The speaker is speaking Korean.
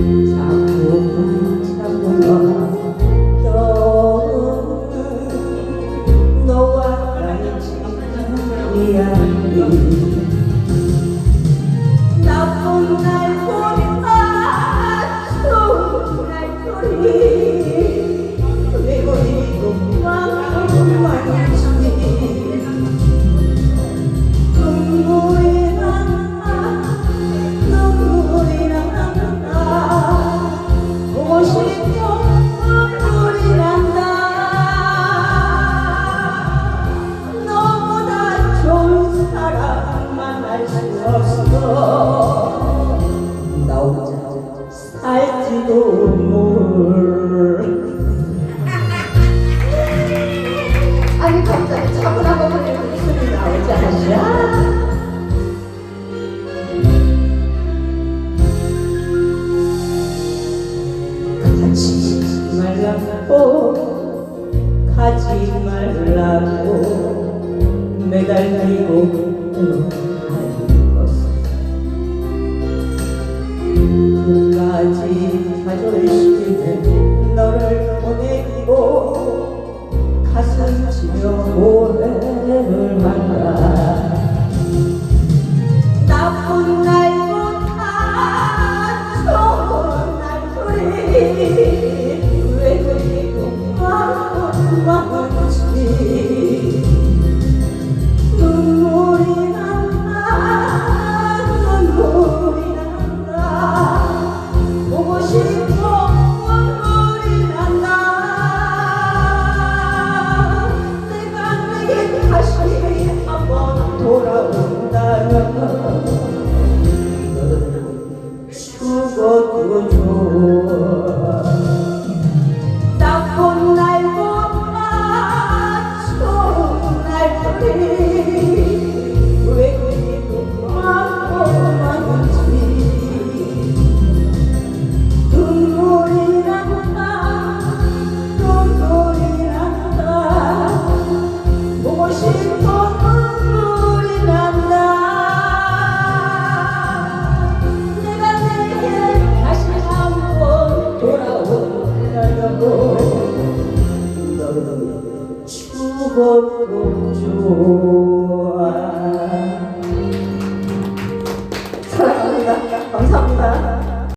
you. 잡고 가지 말라고 매달리고 하는 것은 끝까지 그 자존심에 너를 보내고 가슴 치며 고백을 한다 나쁜 날보다 좋은 날 우리. 죽어도 좋아